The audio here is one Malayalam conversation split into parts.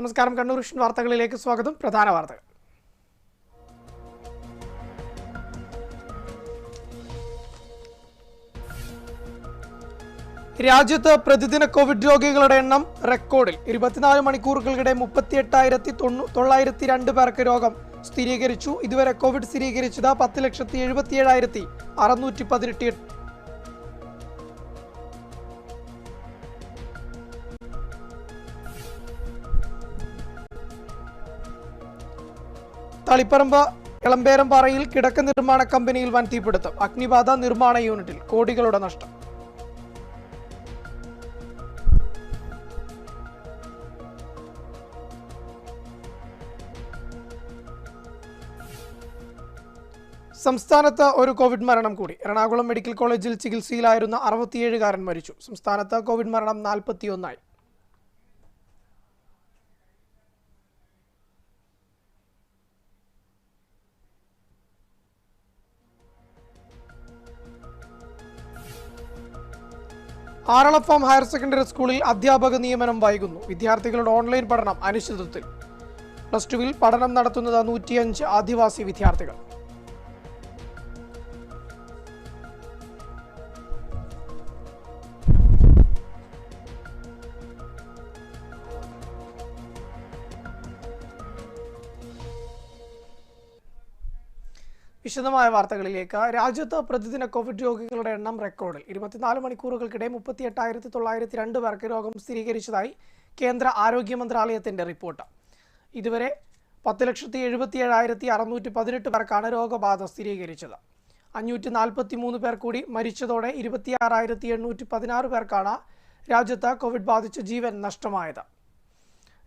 നമസ്കാരം. കണ്ണൂർ വിഷൻ വാർത്തകളിലേക്ക് സ്വാഗതം. പ്രധാന വാർത്തകൾ. രാജ്യത്ത് പ്രതിദിന കോവിഡ് രോഗികളുടെ എണ്ണം റെക്കോർഡിൽ ഇരുപത്തിനാല് മണിക്കൂറുകൾക്കിടെ മുപ്പത്തി എട്ടായിരത്തി തൊള്ളായിരത്തി രണ്ട് പേർക്ക് രോഗം സ്ഥിരീകരിച്ചു. ഇതുവരെ കോവിഡ് സ്ഥിരീകരിച്ചത് പത്ത് ലക്ഷത്തി എഴുപത്തി ഏഴായിരത്തി അറുന്നൂറ്റി പതിനെട്ട് തളിപ്പറമ്പ് എളമ്പേരംപാറയിൽ കിടക്ക നിർമ്മാണ കമ്പനിയിൽ വൻ തീപിടുത്തം. അഗ്നിബാധ നിർമ്മാണ യൂണിറ്റിൽ കോടികളുടെ നഷ്ടം. സംസ്ഥാനത്ത് ഒരു കോവിഡ് മരണം കൂടി. എറണാകുളം മെഡിക്കൽ കോളേജിൽ ചികിത്സയിലായിരുന്ന അറുപത്തിയേഴുകാരൻ മരിച്ചു. സംസ്ഥാനത്ത് കോവിഡ് മരണം നാൽപ്പത്തിയൊന്നായി. ആറളഫാം ഹയർ സെക്കൻഡറി സ്കൂളിൽ അധ്യാപക നിയമനം വൈകുന്നു. വിദ്യാർത്ഥികളുടെ ഓൺലൈൻ പഠനം അനിശ്ചിതത്വത്തിൽ. പ്ലസ് ടുവിൽ പഠനം നടത്തുന്നത് നൂറ്റിയഞ്ച് ആദിവാസി വിദ്യാർത്ഥികൾ. വിശദമായ വാർത്തകളിലേക്ക്. രാജ്യത്ത് പ്രതിദിന കോവിഡ് രോഗികളുടെ എണ്ണം റെക്കോർഡിൽ. ഇരുപത്തിനാല് മണിക്കൂറുകൾക്കിടെ മുപ്പത്തി എട്ടായിരത്തി തൊള്ളായിരത്തി രണ്ട് പേർക്ക് രോഗം സ്ഥിരീകരിച്ചതായി കേന്ദ്ര ആരോഗ്യ മന്ത്രാലയത്തിന്റെ റിപ്പോർട്ട്. ഇതുവരെ പത്ത് ലക്ഷത്തി എഴുപത്തി ഏഴായിരത്തി അറുന്നൂറ്റി പതിനെട്ട് പേർക്കാണ് രോഗബാധ സ്ഥിരീകരിച്ചത്. അഞ്ഞൂറ്റി നാൽപ്പത്തി മൂന്ന് പേർ കൂടി മരിച്ചതോടെ ഇരുപത്തിയാറായിരത്തി എണ്ണൂറ്റി പതിനാറ് പേർക്കാണ് രാജ്യത്ത് കോവിഡ് ബാധിച്ച് ജീവൻ നഷ്ടമായത്.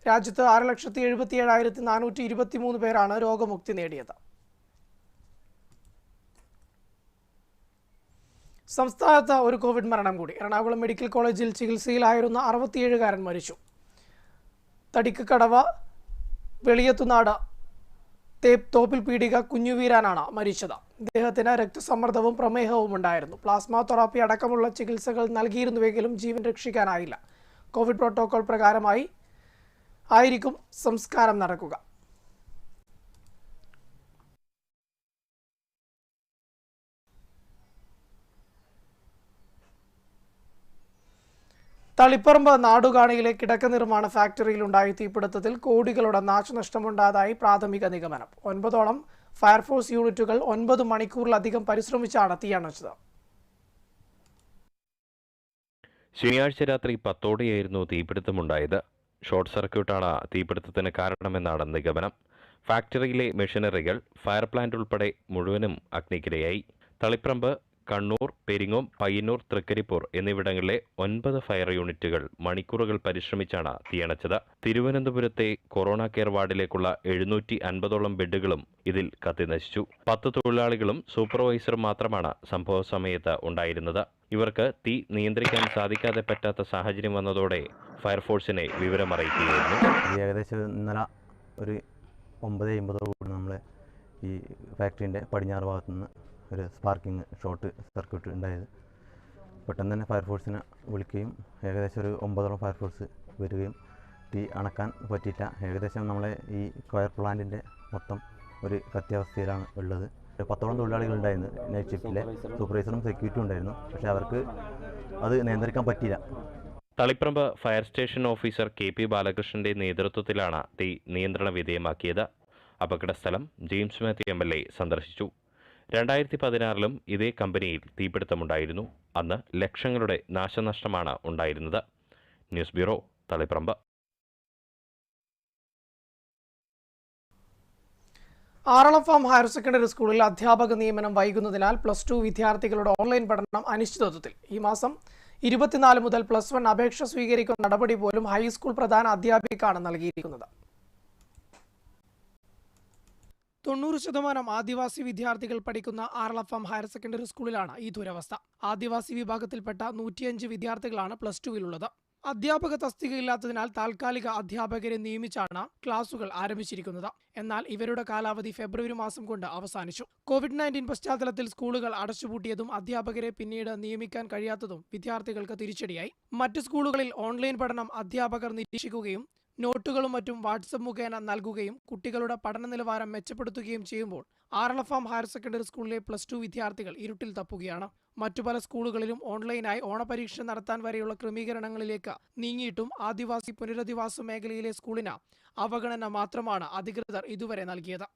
രാജ്യത്ത് ആറ് ലക്ഷത്തി എഴുപത്തി ഏഴായിരത്തി നാനൂറ്റി ഇരുപത്തി മൂന്ന് പേരാണ് രോഗമുക്തി നേടിയത്. സംസ്ഥാനത്ത് ഒരു കോവിഡ് മരണം കൂടി. എറണാകുളം മെഡിക്കൽ കോളേജിൽ ചികിത്സയിലായിരുന്ന അറുപത്തിയേഴുകാരൻ മരിച്ചു. തടിക്ക് കടവ വെളിയത്തുനാട് തേപ്പ് തോപ്പിൽ പീഡിക കുഞ്ഞുവീരാനാണ് മരിച്ചത്. ഇദ്ദേഹത്തിന് രക്തസമ്മർദ്ദവും പ്രമേഹവും ഉണ്ടായിരുന്നു. പ്ലാസ്മ തെറാപ്പി അടക്കമുള്ള ചികിത്സകൾ നൽകിയിരുന്നുവെങ്കിലും ജീവൻ രക്ഷിക്കാനായില്ല. കോവിഡ് പ്രോട്ടോകോൾ പ്രകാരമായി ആയിരിക്കും സംസ്കാരം നടക്കുക. തളിപ്പറമ്പ് നാടുകാണിയിലെ കിടക്ക നിർമ്മാണ ഫാക്ടറിയിൽ ഉണ്ടായ തീപിടുത്തത്തിൽ കോടികളുടെ നാശനഷ്ടമുണ്ടായതായി പ്രാഥമിക നിഗമനം. ഒൻപതോളം ഫയർഫോഴ്സ് യൂണിറ്റുകൾ ഒൻപത് മണിക്കൂറിലധികം പരിശ്രമിച്ചാണ് തീയണച്ചത് ശനിയാഴ്ച രാത്രി പത്തോടെയായിരുന്നു തീപിടുത്തമുണ്ടായത്. ഷോർട്ട് സർക്യൂട്ടാണ് തീപിടുത്തത്തിന് കാരണമെന്നാണ് നിഗമനം. ഫാക്ടറിയിലെ മെഷീനറികൾ ഫയർ പ്ലാന്റ് ഉൾപ്പെടെ മുഴുവനും അഗ്നിക്കിരയായി. തളിപ്രമ്പ് കണ്ണൂർ പെരിങ്ങോം പയ്യന്നൂർ തൃക്കരിപ്പൂർ എന്നിവിടങ്ങളിലെ ഒൻപത് ഫയർ യൂണിറ്റുകൾ മണിക്കൂറുകൾ പരിശ്രമിച്ചാണ് തീയണച്ചത്. തിരുവനന്തപുരത്തെ കൊറോണ കെയർ വാർഡിലേക്കുള്ള എഴുന്നൂറ്റി അൻപതോളം ബെഡുകളും ഇതിൽ കത്തിനശിച്ചു. പത്ത് തൊഴിലാളികളും സൂപ്പർവൈസറും മാത്രമാണ് സംഭവ സമയത്ത് ഉണ്ടായിരുന്നത്. ഇവർക്ക് തീ നിയന്ത്രിക്കാൻ സാധിക്കാതെ പറ്റാത്ത സാഹചര്യം വന്നതോടെ ഫയർഫോഴ്സിനെ വിവരമറിയിക്കുകയായിരുന്നു ഏകദേശം ഇന്നലെ ഒരു ഒമ്പത് അമ്പതോടുകൂടി നമ്മൾ ഈ ഫാക്ടറിന്റെ പടിഞ്ഞാറ് ഭാഗത്തു നിന്ന് ഒരു സ്പാർക്കിംഗ് ഷോർട്ട് സർക്യൂട്ട് ഉണ്ടായത്. പെട്ടെന്ന് തന്നെ ഫയർഫോഴ്സിനെ വിളിക്കുകയും ഏകദേശം ഒരു ഒമ്പതോളം ഫയർഫോഴ്സ് വരികയും തീ അണക്കാൻ പറ്റിയില്ല. ഏകദേശം നമ്മളെ ഈ കയർ പ്ലാന്റിന്റെ മൊത്തം ഒരു കത്യാവസ്ഥയിലാണ് ഉള്ളത്. ഒരു പത്തോളം തൊഴിലാളികൾ ഉണ്ടായിരുന്നു നൈറ്റ് ഷിഫ്റ്റിലെ സൂപ്പർവൈസറും സെക്യൂരിറ്റി ഉണ്ടായിരുന്നു. പക്ഷേ അവർക്ക് അത് നിയന്ത്രിക്കാൻ പറ്റിയില്ല. Taliparamba fire station officer K P ബാലകൃഷ്ണന്റെ നേതൃത്വത്തിലാണ് തീ നിയന്ത്രണ വിധേയമാക്കിയത്. അപകടസ്ഥലം James Mathew M L A സന്ദർശിച്ചു. രണ്ടായിരത്തി പതിനാറിലും ഇതേ കമ്പനിയിൽ തീപിടുത്തമുണ്ടായിരുന്നു. അന്ന് ലക്ഷങ്ങളുടെ നാശനഷ്ടമാണ് ഉണ്ടായിരുന്നത്. News bureau Taliparamba Aralam farm higher secondary സ്കൂളിൽ അധ്യാപക നിയമനം വൈകുന്നതിനാൽ പ്ലസ് ടു വിദ്യാർത്ഥികളുടെ ഓൺലൈൻ പഠനം അനിശ്ചിതത്വത്തിൽ. ഈ മാസം ഇരുപത്തിനാല് മുതൽ പ്ലസ് വൺ അപേക്ഷ സ്വീകരിക്കുന്ന നടപടി പോലും ഹൈസ്കൂൾ പ്രധാന അധ്യാപികക്കാണ് നൽകിയിരിക്കുന്നത്. തൊണ്ണൂറ് ശതമാനം ആദിവാസി വിദ്യാർത്ഥികൾ പഠിക്കുന്ന ആർളഫം ഹയർ സെക്കൻഡറി സ്കൂളിലാണ് ഈ ദുരവസ്ഥ. ആദിവാസി വിഭാഗത്തിൽപ്പെട്ട നൂറ്റിയഞ്ച് വിദ്യാർത്ഥികളാണ് പ്ലസ് ടുവിലുള്ളത്. അധ്യാപക തസ്തികയില്ലാത്തതിനാൽ താൽക്കാലിക അധ്യാപകരെ നിയമിച്ചാണ് ക്ലാസുകൾ ആരംഭിച്ചിരിക്കുന്നത്. എന്നാൽ ഇവരുടെ കാലാവധി ഫെബ്രുവരി മാസം കൊണ്ട് അവസാനിച്ചു. കോവിഡ് നയന്റീൻ പശ്ചാത്തലത്തിൽ സ്കൂളുകൾ അടച്ചുപൂട്ടിയതും അധ്യാപകരെ പിന്നീട് നിയമിക്കാൻ കഴിയാത്തതും വിദ്യാർത്ഥികൾക്ക് തിരിച്ചടിയായി. മറ്റ് സ്കൂളുകളിൽ ഓൺലൈൻ പഠനം അധ്യാപകർ നിരീക്ഷിക്കുകയും നോട്ടുകളും മറ്റും വാട്സപ്പ് മുഖേന നൽകുകയും കുട്ടികളുടെ പഠന നിലവാരം മെച്ചപ്പെടുത്തുകയും ചെയ്യുമ്പോൾ ആറളഫാം ഹയർ സെക്കൻഡറി സ്കൂളിലെ പ്ലസ് ടു വിദ്യാർത്ഥികൾ ഇരുട്ടിൽ തപ്പുകയാണ്. മറ്റു പല സ്കൂളുകളിലും ഓൺലൈനായി ഓണപരീക്ഷ നടത്താൻ വരെയുള്ള ക്രമീകരണങ്ങളിലേക്ക് നീങ്ങിയിട്ടും ആദിവാസി പുനരധിവാസ മേഖലയിലെ സ്കൂളിന് അവഗണന മാത്രമാണ് അധികൃതർ ഇതുവരെ നൽകിയത്.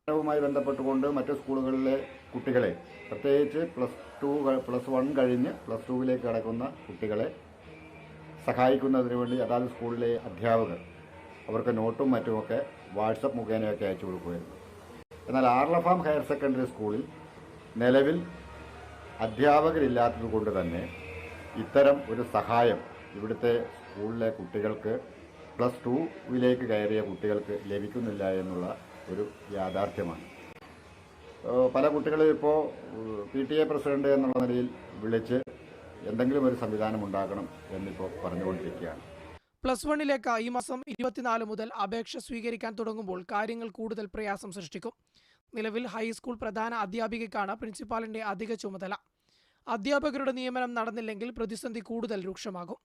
ബന്ധപ്പെട്ടുകൊണ്ട് മറ്റു സ്കൂളുകളിലെ കുട്ടികളെ പ്രത്യേകിച്ച് പ്ലസ് ടു പ്ലസ് വൺ കഴിഞ്ഞ് പ്ലസ് ടുവിലേക്ക് കടക്കുന്ന കുട്ടികളെ സഹായിക്കുന്നതിന് വേണ്ടി അതാത് സ്കൂളിലെ അധ്യാപകർ അവർക്ക് നോട്ടും മറ്റുമൊക്കെ വാട്സപ്പ് മുഖേനയൊക്കെ അയച്ചു കൊടുക്കുമായിരുന്നു. എന്നാൽ ആർലഫാം ഹയർ സെക്കൻഡറി സ്കൂളിൽ നിലവിൽ അധ്യാപകരില്ലാത്തത് കൊണ്ട് തന്നെ ഇത്തരം ഒരു സഹായം ഇവിടുത്തെ സ്കൂളിലെ കുട്ടികൾക്ക് പ്ലസ് ടുവിലേക്ക് കയറിയ കുട്ടികൾക്ക് ലഭിക്കുന്നില്ല എന്നുള്ള ഒരു യാഥാർത്ഥ്യമാണ്. പല കുട്ടികളും ഇപ്പോൾ പി ടി എ പ്രസിഡന്റ് എന്നുള്ള നിലയിൽ വിളിച്ച് എന്തെങ്കിലും ഒരു സംവിധാനം ഉണ്ടാക്കണം എന്നിപ്പോൾ പറഞ്ഞുകൊണ്ടിരിക്കുകയാണ്. പ്ലസ് വണ്ണിലേക്ക് ഈ മാസം ഇരുപത്തിനാല് മുതൽ അപേക്ഷ സ്വീകരിക്കാൻ തുടങ്ങുമ്പോൾ കാര്യങ്ങൾ കൂടുതൽ പ്രയാസം സൃഷ്ടിക്കും. നിലവിൽ ഹൈസ്കൂൾ പ്രധാന അധ്യാപികയ്ക്കാണ് പ്രിൻസിപ്പാളിന്റെ അധിക ചുമതല. അധ്യാപകരുടെ നിയമനം നടന്നില്ലെങ്കിൽ പ്രതിസന്ധി കൂടുതൽ രൂക്ഷമാകും.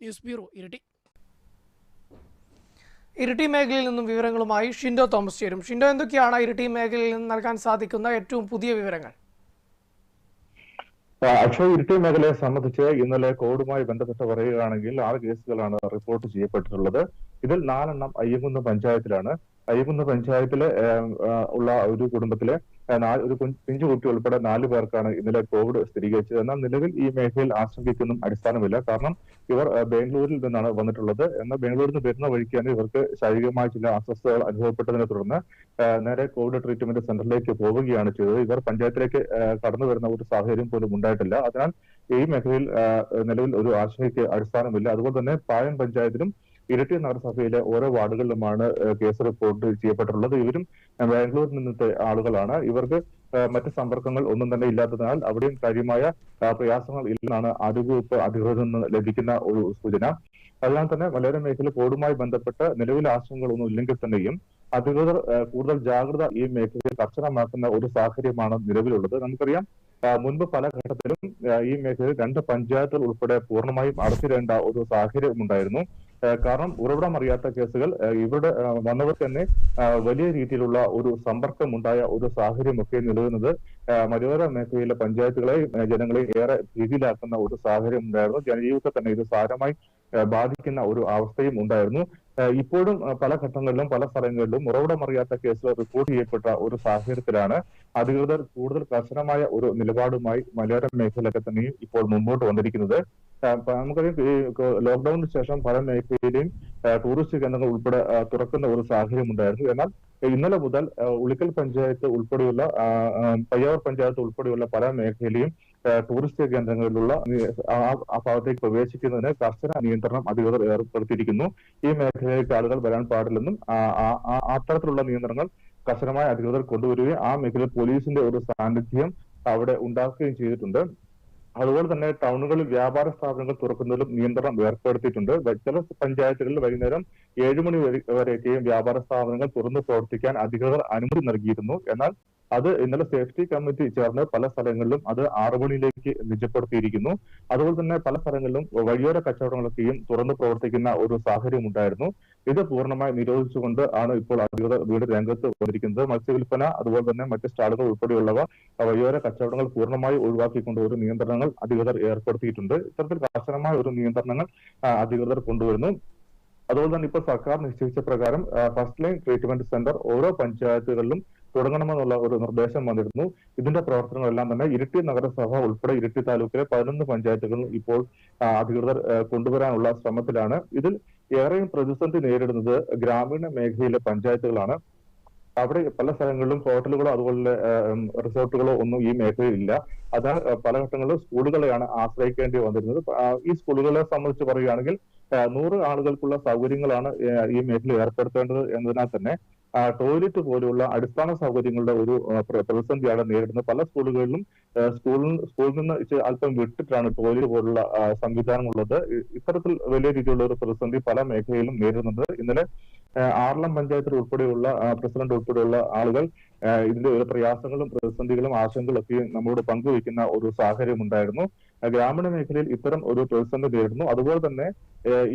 ന്യൂസ് ബ്യൂറോ ഇരട്ടി. ഇരട്ടി മേഖലയിൽ നിന്നും വിവരങ്ങളുമായി ഷിൻഡോ തോമസ് ചേരും. ഷിൻഡോ എന്തൊക്കെയാണ് ഇരട്ടി മേഖലയിൽ നിന്ന് നൽകാൻ സാധിക്കുന്ന ഏറ്റവും പുതിയ വിവരങ്ങൾ? അക്ഷയ് ഇരുട്ടി മേഖലയെ സംബന്ധിച്ച് ഇന്നലെ കോവിഡുമായി ബന്ധപ്പെട്ട് പറയുകയാണെങ്കിൽ ആറ് കേസുകളാണ് റിപ്പോർട്ട് ചെയ്യപ്പെട്ടിട്ടുള്ളത്. ഇതിൽ നാലെണ്ണം അയ്യങ്കുന്ന് പഞ്ചായത്തിലാണ്. അയ്യങ്കുന്ന് പഞ്ചായത്തിലെ ഉള്ള ഒരു കുടുംബത്തിലെ ഒരു പിഞ്ചു കുട്ടി ഉൾപ്പെടെ നാല് പേർക്കാണ് ഇന്നലെ കോവിഡ് സ്ഥിരീകരിച്ചത്. എന്നാൽ നിലവിൽ ഈ മേഖലയിൽ ആശങ്കയ്ക്കൊന്നും അടിസ്ഥാനമില്ല. കാരണം ഇവർ ബാംഗ്ലൂരിൽ നിന്നാണ് വന്നിട്ടുള്ളത്. എന്നാൽ ബാംഗ്ലൂരിൽ നിന്ന് വരുന്ന വഴിക്കാണ് ഇവർക്ക് ശാരീരികമായ ചില അസ്വസ്ഥതകൾ അനുഭവപ്പെട്ടതിനെ തുടർന്ന് നേരെ കോവിഡ് ട്രീറ്റ്മെന്റ് സെന്ററിലേക്ക് പോവുകയാണ് ചെയ്തത്. ഇവർ പഞ്ചായത്തിലേക്ക് കടന്നു വരുന്ന ഒരു സാഹചര്യം പോലും ഉണ്ടായിട്ടില്ല. അതിനാൽ ഈ മേഖലയിൽ നിലവിൽ ഒരു ആശങ്കയ്ക്ക് അടിസ്ഥാനമില്ല. അതുപോലെ തന്നെ പായം പഞ്ചായത്തിലും ഇരട്ടി നഗരസഭയിലെ ഓരോ വാർഡുകളിലുമാണ് കേസ് റിപ്പോർട്ട് ചെയ്യപ്പെട്ടിട്ടുള്ളത്. ഇവരും ബാംഗ്ലൂരിൽ നിന്നത്തെ ആളുകളാണ്. ഇവർക്ക് മറ്റ് സമ്പർക്കങ്ങൾ ഒന്നും തന്നെ ഇല്ലാത്തതിനാൽ അവിടെയും കാര്യമായ പ്രയാസങ്ങൾ ഇല്ലെന്നാണ് ആരോഗ്യവകുപ്പ് അധികൃതരിൽ നിന്ന് ലഭിക്കുന്ന ഒരു സൂചന. അതിനാൽ തന്നെ മലയോര മേഖല കോടുമായി ബന്ധപ്പെട്ട് നിലവിലെ ആശങ്കകളൊന്നും ഇല്ലെങ്കിൽ തന്നെയും അധികൃതർ കൂടുതൽ ജാഗ്രത ഈ മേഖലയിൽ കർശനമാക്കുന്ന ഒരു സാഹചര്യമാണ് നിലവിലുള്ളത്. നമുക്കറിയാം മുൻപ് പല ഘട്ടത്തിലും ഈ മേഖലയിൽ രണ്ട് പഞ്ചായത്തുകൾ ഉൾപ്പെടെ പൂർണമായും അടച്ചിടേണ്ട ഒരു സാഹചര്യം ഉണ്ടായിരുന്നു. കാരണം ഉറവിടം അറിയാത്ത കേസുകൾ ഇവിടെ വന്നവർ തന്നെ വലിയ രീതിയിലുള്ള ഒരു സമ്പർക്കം ഉണ്ടായ ഒരു സാഹചര്യമൊക്കെ നിലനിന്നത് മലയോര മേഖലയിലെ പഞ്ചായത്തുകളെയും ആ, ജനങ്ങളെയും ഏറെ ഭീതിയിലാക്കുന്ന ഒരു സാഹചര്യം ഉണ്ടായിരുന്നു. ജനജീവിതത്തെ തന്നെ ഇത് സാരമായി ബാധിക്കുന്ന ഒരു അവസ്ഥയും ഉണ്ടായിരുന്നു. ഇപ്പോഴും പല ഘട്ടങ്ങളിലും പല സ്ഥലങ്ങളിലും ഉറവിടമറിയാത്ത കേസുകൾ റിപ്പോർട്ട് ചെയ്യപ്പെട്ട ഒരു സാഹചര്യത്തിലാണ് അധികൃതർ കൂടുതൽ കർശനമായ ഒരു നിലപാടുമായി മലയോര മേഖലയൊക്കെ തന്നെയും ഇപ്പോൾ മുമ്പോട്ട് വന്നിരിക്കുന്നത്. നമുക്കറിയാം ലോക്ക്ഡൌണിന് ശേഷം പല മേഖലയിലെയും ടൂറിസ്റ്റ് കേന്ദ്രങ്ങൾ ഉൾപ്പെടെ തുറക്കുന്ന ഒരു സാഹചര്യം ഉണ്ടായിരുന്നു. എന്നാൽ ഇന്നലെ മുതൽ ഉളിക്കൽ പഞ്ചായത്ത് ഉൾപ്പെടെയുള്ള പയ്യാവൂർ പഞ്ചായത്ത് ഉൾപ്പെടെയുള്ള പല മേഖലയും ആ, ടൂറിസ്റ്റ് കേന്ദ്രങ്ങളിലുള്ള ആ ഭാഗത്തേക്ക് പ്രവേശിക്കുന്നതിന് കർശന നിയന്ത്രണം അധികൃതർ ഏർപ്പെടുത്തിയിരിക്കുന്നു. ഈ മേഖലയിലേക്ക് ആളുകൾ വരാൻ പാടില്ലെന്നും അത്തരത്തിലുള്ള നിയന്ത്രണങ്ങൾ കർശനമായ അധികൃതർ കൊണ്ടുവരികയും ആ മേഖലയിൽ പോലീസിന്റെ ഒരു സാന്നിധ്യം അവിടെ ഉണ്ടാക്കുകയും ചെയ്തിട്ടുണ്ട്. അതുപോലെ തന്നെ ടൗണുകളിൽ വ്യാപാര സ്ഥാപനങ്ങൾ തുറക്കുന്നതിലും നിയന്ത്രണം ഏർപ്പെടുത്തിയിട്ടുണ്ട്. ചില പഞ്ചായത്തുകളിൽ വൈകുന്നേരം ഏഴുമണി വരെ- വരെയൊക്കെയും വ്യാപാര സ്ഥാപനങ്ങൾ തുറന്ന് പ്രവർത്തിക്കാൻ അധികൃതർ അനുമതി നൽകിയിരുന്നു. എന്നാൽ അത് ഇന്നലെ സേഫ്റ്റി കമ്മിറ്റി ചേർന്ന് പല സ്ഥലങ്ങളിലും അത് ആറു മണിയിലേക്ക് നിജപ്പെടുത്തിയിരിക്കുന്നു. അതുപോലെ തന്നെ പല സ്ഥലങ്ങളിലും വഴിയോര കച്ചവടങ്ങളൊക്കെയും തുറന്നു പ്രവർത്തിക്കുന്ന ഒരു സാഹചര്യം ഉണ്ടായിരുന്നു. ഇത് പൂർണമായി നിരോധിച്ചുകൊണ്ട് ആണ് ഇപ്പോൾ അധികൃതർ വീട് രംഗത്ത് വന്നിരിക്കുന്നത്. മത്സ്യവില്പന അതുപോലെ തന്നെ മറ്റ് സ്റ്റാളുകൾ ഉൾപ്പെടെയുള്ളവ വഴിയോര കച്ചവടങ്ങൾ പൂർണമായി ഒഴിവാക്കിക്കൊണ്ട് ഒരു നിയന്ത്രണങ്ങൾ അധികൃതർ ഏർപ്പെടുത്തിയിട്ടുണ്ട്. ഇത്തരത്തിൽ കർശനമായ ഒരു നിയന്ത്രണങ്ങൾ അധികൃതർ കൊണ്ടുവരുന്നു. അതുപോലെ തന്നെ ഇപ്പോൾ സർക്കാർ നിശ്ചയിച്ച പ്രകാരം ഫസ്റ്റ് ലൈൻ ട്രീറ്റ്മെന്റ് സെന്റർ ഓരോ പഞ്ചായത്തുകളിലും തുടങ്ങണമെന്നുള്ള ഒരു നിർദ്ദേശം വന്നിരുന്നു. ഇതിന്റെ പ്രവർത്തനങ്ങളെല്ലാം തന്നെ ഇരിട്ടി നഗരസഭ ഉൾപ്പെടെ ഇരിട്ടി താലൂക്കിലെ പതിനൊന്ന് പഞ്ചായത്തുകളിൽ ഇപ്പോൾ അധികൃതർ കൊണ്ടുവരാനുള്ള ശ്രമത്തിലാണ്. ഇതിൽ ഏറെയും പ്രതിസന്ധി നേരിടുന്നത് ഗ്രാമീണ മേഖലയിലെ പഞ്ചായത്തുകളാണ്. അവിടെ പല സ്ഥലങ്ങളിലും ഹോട്ടലുകളോ അതുപോലെ റിസോർട്ടുകളോ ഒന്നും ഈ മേഖലയിൽ ഇല്ല. അതിനാൽ പല ഘട്ടങ്ങളിലും സ്കൂളുകളെയാണ് ആശ്രയിക്കേണ്ടി വന്നിരുന്നത്. ഈ സ്കൂളുകളെ സംബന്ധിച്ച് പറയുകയാണെങ്കിൽ നൂറ് ആളുകൾക്കുള്ള സൗകര്യങ്ങളാണ് ഈ മേഖല ഏർപ്പെടുത്തേണ്ടത് എന്നതിനാൽ തന്നെ ടോയ്ലറ്റ് പോലുള്ള അടിസ്ഥാന സൗകര്യങ്ങളുടെ ഒരു പ്രതിസന്ധിയാണ് നേരിടുന്നത്. പല സ്കൂളുകളിലും സ്കൂളിൽ സ്കൂളിൽ നിന്ന് അല്പം വിട്ടിട്ടാണ് ടോയ്ലറ്റ് പോലുള്ള സംവിധാനമുള്ളത്. ഇത്തരത്തിൽ വലിയ രീതിയിലുള്ള ഒരു പ്രതിസന്ധി പല മേഖലയിലും നേരിടുന്നുണ്ട്. ഇന്നലെ ആറളം പഞ്ചായത്തിൽ ഉൾപ്പെടെയുള്ള പ്രസിഡന്റ് ഉൾപ്പെടെയുള്ള ആളുകൾ ഇതിന്റെ ഒരു പ്രയാസങ്ങളും പ്രതിസന്ധികളും ആശങ്കകളും ഒക്കെ നമ്മളോട് പങ്കുവയ്ക്കുന്ന ഒരു സാഹചര്യം ഉണ്ടായിരുന്നു ഗ്രാമീണ മേഖലയിൽ ഇത്തരം ഒരു പ്രതിസന്ധി നേരിടുന്നു. അതുപോലെ തന്നെ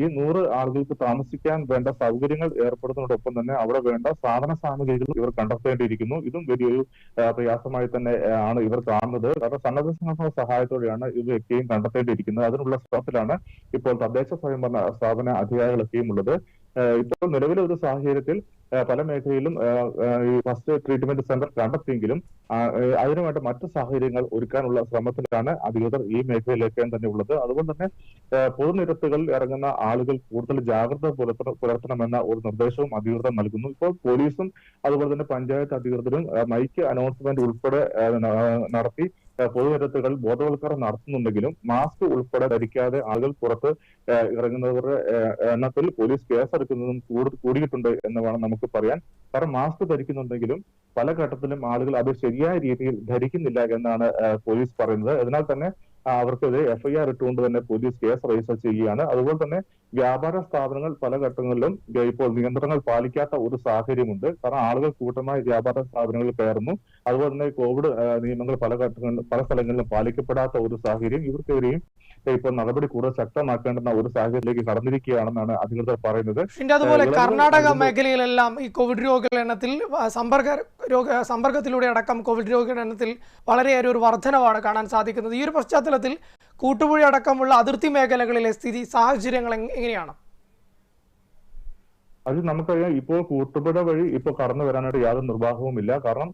ഈ നൂറ് ആളുകൾക്ക് താമസിക്കാൻ വേണ്ട സൗകര്യങ്ങൾ ഏർപ്പെടുന്നതോടൊപ്പം തന്നെ അവിടെ വേണ്ട സാധന സാമഗ്രികൾ ഇവർ കണ്ടെത്തേണ്ടിയിരിക്കുന്നു. ഇതും വലിയൊരു പ്രയാസമായി തന്നെ ആണ് ഇവർ കാണുന്നത്. കാരണം സന്നദ്ധ സംഘടന സഹായത്തോടെയാണ് ഇവയൊക്കെയും കണ്ടെത്തേണ്ടിയിരിക്കുന്നത്. അതിനുള്ള ശ്രമത്തിലാണ് ഇപ്പോൾ തദ്ദേശ സ്വയംഭരണ സ്ഥാപന അധികാരികളൊക്കെയും ഉള്ളത്. ഇപ്പോൾ നിലവിലെ ഒരു സാഹചര്യത്തിൽ പല മേഖലയിലും ഈ ഫസ്റ്റ് ട്രീറ്റ്മെന്റ് സെന്റർ കണ്ടെത്തിയെങ്കിലും അതിനുവേണ്ട മറ്റു സാഹചര്യങ്ങൾ ഒരുക്കാനുള്ള ശ്രമത്തിലാണ് അധികൃതർ ഈ മേഖലയിലേക്ക് തന്നെ ഉള്ളത്. അതുകൊണ്ട് തന്നെ പൊതുനിരത്തുകളിൽ ഇറങ്ങുന്ന ആളുകൾ കൂടുതൽ ജാഗ്രത പുലർത്ത- പുലർത്തണമെന്ന ഒരു നിർദ്ദേശവും അധികൃതർ നൽകുന്നു. ഇപ്പോൾ പോലീസും അതുപോലെ തന്നെ പഞ്ചായത്ത് അധികൃതരും മൈക്ക് അനൗൺസ്മെന്റ് ഉൾപ്പെടെ നടത്തി പൊതുനിരത്തുകൾ ബോധവൽക്കരണം നടത്തുന്നുണ്ടെങ്കിലും മാസ്ക് ഉൾപ്പെടെ ധരിക്കാതെ ആളുകൾ പുറത്ത് ഇറങ്ങുന്നവരുടെ എണ്ണത്തിൽ പോലീസ് കേസെടുക്കുന്നതും കൂടു- കൂടിയിട്ടുണ്ട് എന്ന് വേണം നമുക്ക് പറയാൻ. കാരണം മാസ്ക് ധരിക്കുന്നുണ്ടെങ്കിലും പല ഘട്ടത്തിലും ആളുകൾ അത് ശരിയായ രീതിയിൽ ധരിക്കുന്നില്ല എന്നാണ് പോലീസ് പറയുന്നത്. അതിനാൽ തന്നെ അവർക്കെതിരെ എഫ്ഐആർ ഇട്ടുകൊണ്ട് തന്നെ പോലീസ് കേസ് രജിസ്റ്റർ ചെയ്യുകയാണ്. അതുപോലെ തന്നെ വ്യാപാര സ്ഥാപനങ്ങൾ പല ഘട്ടങ്ങളിലും ഇപ്പോൾ നിയന്ത്രണങ്ങൾ പാലിക്കാത്ത ഒരു സാഹചര്യമുണ്ട്. കാരണം ആളുകൾ കൂട്ടമായി വ്യാപാര സ്ഥാപനങ്ങളിൽ കയറുന്നു. അതുപോലെ തന്നെ കോവിഡ് നിയമങ്ങൾ പല ഘട്ടങ്ങളിലും പല സ്ഥലങ്ങളിലും പാലിക്കപ്പെടാത്ത ഒരു സാഹചര്യം ഇവർക്കെതിരെയും ഇപ്പോൾ നടപടി കൂടുതൽ ശക്തമാക്കേണ്ടുന്ന ഒരു സാഹചര്യത്തിലേക്ക് കടന്നിരിക്കുകയാണെന്നാണ് അധികൃതർ പറയുന്നത്. പിന്നെ അതുപോലെ കർണാടക മേഖലയിലെല്ലാം ഈ കോവിഡ് രോഗികളുടെ എണ്ണത്തിൽ സമ്പർക്ക രോഗ സമ്പർക്കത്തിലൂടെ അടക്കം കോവിഡ് രോഗികളുടെ എണ്ണത്തിൽ വളരെയേറെ ഒരു വർധനവാണ് കാണാൻ സാധിക്കുന്നത്. ഈ ഒരു പശ്ചാത്തലത്തിൽ കൂട്ടുപുഴ അടക്കമുള്ള അതിർത്തി മേഖലകളിലെ സ്ഥിതി സാഹചര്യങ്ങൾ എങ്ങനെയാണ്? അത് നമുക്കറിയാം ഇപ്പോൾ കൂട്ടുപുഴ വഴി ഇപ്പോൾ കടന്നു വരാനായിട്ട് യാതൊരു നിർവാഹവുമില്ല കാരണം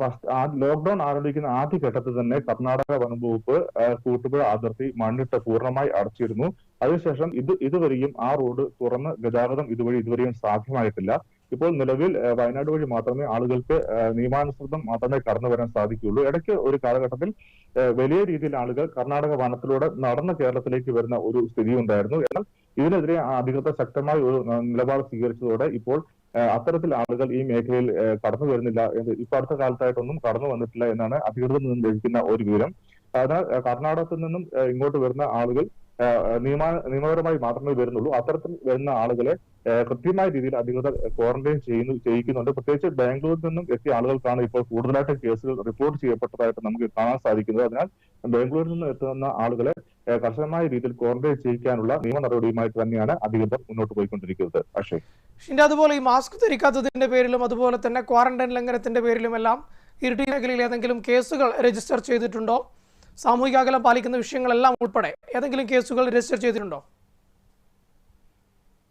ഫസ്റ്റ് ലോക്ക്ഡൌൺ ആരംഭിക്കുന്ന ആദ്യ ഘട്ടത്തിൽ തന്നെ കർണാടക വനം വകുപ്പ് കൂട്ടുപുഴ അതിർത്തി മണ്ണിട്ട് പൂർണമായി അടച്ചിരുന്നു. അതിനുശേഷം ഇത് ഇതുവരെയും ആ റോഡ് തുറന്ന് ഗതാഗതം ഇതുവഴി ഇതുവരെയും സാധ്യമായിട്ടില്ല. ഇപ്പോൾ നിലവിൽ വയനാട് വഴി മാത്രമേ ആളുകൾക്ക് നിയമാനുസൃതം മാത്രമേ കടന്നു വരാൻ സാധിക്കുകയുള്ളൂ. ഇടയ്ക്ക് ഒരു കാലഘട്ടത്തിൽ വലിയ രീതിയിൽ ആളുകൾ കർണാടക വനത്തിലൂടെ നടന്ന് കേരളത്തിലേക്ക് വരുന്ന ഒരു സ്ഥിതി ഉണ്ടായിരുന്നു. എന്നാൽ ഇതിനെതിരെ അധികൃതർ ശക്തമായ ഒരു നിലപാട് സ്വീകരിച്ചതോടെ ഇപ്പോൾ അത്തരത്തിൽ ആളുകൾ ഈ മേഖലയിൽ കടന്നു വരുന്നില്ല ഇപ്പൊ അടുത്ത കാലത്തായിട്ടൊന്നും കടന്നു വന്നിട്ടില്ല എന്നാണ് അധികൃതരിൽ നിന്നും ലഭിക്കുന്ന ഒരു വിവരം. അതിനാൽ കർണാടകത്തിൽ നിന്നും ഇങ്ങോട്ട് വരുന്ന ആളുകൾ നിയമ നിയമപരമായി മാത്രമേ വരുന്നുള്ളൂ. അത്തരത്തിൽ വരുന്ന ആളുകളെ കൃത്യമായ രീതിയിൽ അധികൃതർ ക്വാറന്റൈൻ ചെയ്യുന്നു ചെയ്യിക്കുന്നുണ്ട്. പ്രത്യേകിച്ച് ബാംഗ്ലൂരിൽ നിന്നും എത്തിയ ആളുകൾക്കാണ് ഇപ്പോൾ കൂടുതലായിട്ട് കേസുകൾ റിപ്പോർട്ട് ചെയ്യപ്പെട്ടതായിട്ട് നമുക്ക് കാണാൻ സാധിക്കുന്നത്. അതിനാൽ ബാംഗ്ലൂരിൽ നിന്നും എത്തുന്ന ആളുകളെ കർശനമായ രീതിയിൽ ക്വാറന്റൈൻ ചെയ്യിക്കാനുള്ള നിയമ നടപടിയുമായിട്ട് തന്നെയാണ് അധികൃതർ മുന്നോട്ട് പോയിക്കൊണ്ടിരിക്കുന്നത്. അക്ഷയ്. ഷിൻഡോ അതുപോലെ ഈ മാസ്ക് ധരിക്കാത്തതിന്റെ പേരിലും അതുപോലെ തന്നെ ക്വാറന്റൈൻ ലംഘനത്തിന്റെ പേരിലും എല്ലാം ഇരിട്ടി മേഖലയിൽ ഏതെങ്കിലും കേസുകൾ രജിസ്റ്റർ ചെയ്തിട്ടുണ്ടോ? സാമൂഹിക അകലം പാലിക്കുന്ന വിഷയങ്ങളെല്ലാം ഉൾപ്പെടെ ഏതെങ്കിലും കേസുകൾ രജിസ്റ്റർ ചെയ്തിട്ടുണ്ടോ?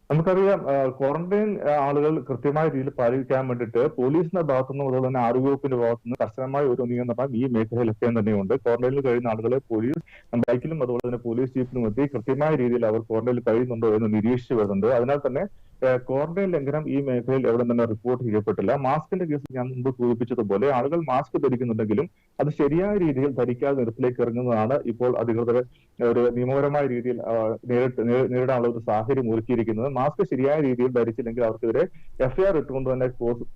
നമുക്കറിയാം ക്വാറന്റൈൻ ആളുകൾ കൃത്യമായ രീതിയിൽ പാലിക്കാൻ വേണ്ടിയിട്ട് പോലീസിന്റെ ഭാഗത്തുനിന്ന് മുതൽ തന്നെ ആരോഗ്യ വകുപ്പിന്റെ ഭാഗത്തുനിന്ന് കർശനമായ ഒരു നിയന്ത്രണം ഈ മേഖലയിലൊക്കെ തന്നെയുണ്ട്. ക്വാറന്റൈനിൽ കഴിയുന്ന ആളുകളെ പോലീസ് ബൈക്കിലും അതുപോലെ തന്നെ പോലീസ് ജീപ്പിലും എത്തി കൃത്യമായ രീതിയിൽ അവർ ക്വാറന്റൈനിൽ കഴിയുന്നുണ്ടോ എന്ന് നിരീക്ഷിച്ചു വരുന്നുണ്ട്. അതിനാൽ തന്നെ ക്വാറന്റൈൻ ലംഘനം ഈ മേഖലയിൽ എവിടെ തന്നെ റിപ്പോർട്ട് ചെയ്യപ്പെട്ടില്ല. മാസ്കിന്റെ കേസ് ഞാൻ മുമ്പ് സൂചിപ്പിച്ചതുപോലെ ആളുകൾ മാസ്ക് ധരിക്കുന്നുണ്ടെങ്കിലും അത് ശരിയായ രീതിയിൽ ധരിക്കാതെ നിരത്തിലേക്ക് ഇറങ്ങുന്നതാണ് ഇപ്പോൾ അധികൃതർ ഒരു നിയമപരമായ രീതിയിൽ നേരിടാനുള്ള ഒരു സാഹചര്യം ഒരുക്കിയിരിക്കുന്നത്. മാസ്ക് ശരിയായ രീതിയിൽ ധരിച്ചില്ലെങ്കിൽ അവർക്കെതിരെ എഫ്ഐആർ ഇട്ടുകൊണ്ട് തന്നെ